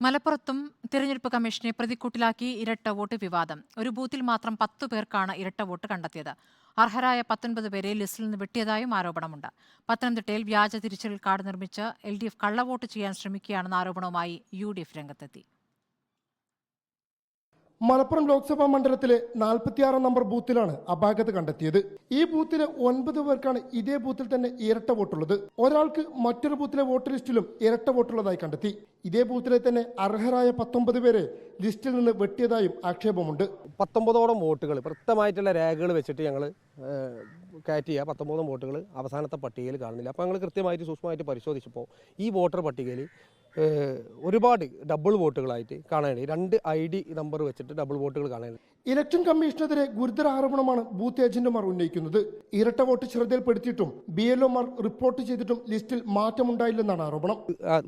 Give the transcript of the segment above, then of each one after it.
മലപ്പുറത്തും തിരഞ്ഞെടുപ്പ് കമ്മീഷനെ പ്രതിക്കൂട്ടിലാക്കി ഇരട്ട വോട്ട് വിവാദം. ഒരു ബൂത്തിൽ മാത്രം പത്തു പേർക്കാണ് ഇരട്ട വോട്ട് കണ്ടെത്തിയത്. അർഹരായ പത്തൊൻപത് പേരെ ലിസ്റ്റിൽ നിന്ന് വെട്ടിയതായും ആരോപണമുണ്ട്. പത്തനംതിട്ടയിൽ വ്യാജ തിരിച്ചറിയൽ കാർഡ് നിർമ്മിച്ച് എൽ ഡി എഫ് കള്ളവോട്ട് ചെയ്യാൻ ശ്രമിക്കുകയാണെന്ന ആരോപണവുമായി യു ഡി എഫ് രംഗത്തെത്തി. മലപ്പുറം ലോക്സഭാ മണ്ഡലത്തിലെ നാൽപ്പത്തിയാറാം നമ്പർ ബൂത്തിലാണ് അപാകത കണ്ടെത്തിയത്. ഈ ബൂത്തിലെ ഒൻപത് പേർക്കാണ് ഇതേ ബൂത്തിൽ തന്നെ ഇരട്ട വോട്ടുള്ളത്. ഒരാൾക്ക് മറ്റൊരു ബൂത്തിലെ വോട്ട് ലിസ്റ്റിലും ഇരട്ട വോട്ടുള്ളതായി കണ്ടെത്തി. ഇതേ ബൂത്തിലെ തന്നെ അർഹരായ പത്തൊമ്പത് പേരെ ലിസ്റ്റിൽ നിന്ന് വെട്ടിയതായും ആക്ഷേപമുണ്ട്. പത്തൊമ്പതോളം വോട്ടുകൾ കൃത്യമായിട്ടുള്ള രേഖകൾ വെച്ചിട്ട് ഞങ്ങൾ കയറ്റിയ പത്തൊമ്പതോളം വോട്ടുകൾ അവസാനത്തെ പട്ടികയിൽ കാണുന്നില്ല. അപ്പോൾ ഞങ്ങൾ കൃത്യമായിട്ട് സൂക്ഷ്മമായിട്ട് പരിശോധിച്ചപ്പോൾ ഈ വോട്ടർ പട്ടികയിൽ ഒരുപാട് ഡബിൾ വോട്ടുകളായിട്ട് കാണാനുണ്ട്. രണ്ട് ഐ ഡി നമ്പർ വെച്ചിട്ട് ഡബിൾ വോട്ടുകൾ കാണാനുണ്ട്. ഇലക്ഷൻ കമ്മീഷനെതിരെ ഗുരുതര ആരോപണമാണ് ബൂത്ത് ഏജന്റുമാർ ഉന്നയിക്കുന്നത്. ഇരട്ട വോട്ട് ശ്രദ്ധയിൽപ്പെടുത്തിയിട്ടും ബി എൽ ഒമാർ റിപ്പോർട്ട് ചെയ്തിട്ടും ലിസ്റ്റിൽ മാറ്റമുണ്ടായില്ലെന്നാണ് ആരോപണം.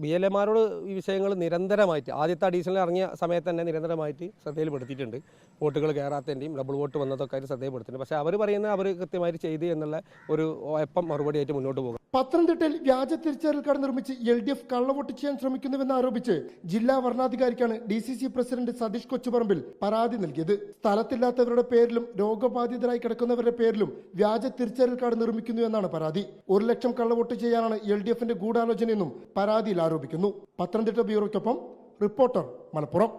ബി എൽ എമാരോട് ഈ വിഷയങ്ങൾ നിരന്തരമായിട്ട് ആദ്യത്തെ അഡീഷണൽ ഇറങ്ങിയ സമയത്ത് തന്നെ നിരന്തരമായിട്ട് ശ്രദ്ധയിൽപ്പെടുത്തിയിട്ടുണ്ട്. വോട്ടുകൾ കയറാത്തതിന്റെയും ഡബിൾ വോട്ട് വന്നതൊക്കെ അവർ ശ്രദ്ധയിൽപ്പെടുത്തിയിട്ടുണ്ട്. പക്ഷേ അവർ പറയുന്നത് അവർ കൃത്യമായിട്ട് ചെയ്തു എന്നുള്ള ഒരു ഒപ്പം മറുപടിയായിട്ട് മുന്നോട്ട് പോകും. പത്തനംതിട്ടയിൽ വ്യാജ തിരിച്ചറിയൽ കാർഡ് നിർമ്മിച്ച് എൽ ഡി എഫ് കള്ളവോട്ട് ചെയ്യാൻ ശ്രമിക്കുന്നുവെന്ന് ആരോപിച്ച് ജില്ലാ വരണാധികാരിക്കാണ് D C C president Satheesh Kochuparambil പരാതി നൽകിയത്. സ്ഥലത്തില്ലാത്തവരുടെ പേരിലും രോഗബാധിതരായി കിടക്കുന്നവരുടെ പേരിലും വ്യാജ തിരിച്ചറിയൽ കാർഡ് നിർമ്മിക്കുന്നു എന്നാണ് പരാതി. ഒരു ലക്ഷം കള്ളവോട്ട് ചെയ്യാനാണ് എൽ ഡി എഫിന്റെ ഗൂഢാലോചനയെന്നും പരാതിയിൽ ആരോപിക്കുന്നു. പത്തനംതിട്ട ബ്യൂറോയ്ക്കൊപ്പം റിപ്പോർട്ടർ മലപ്പുറം.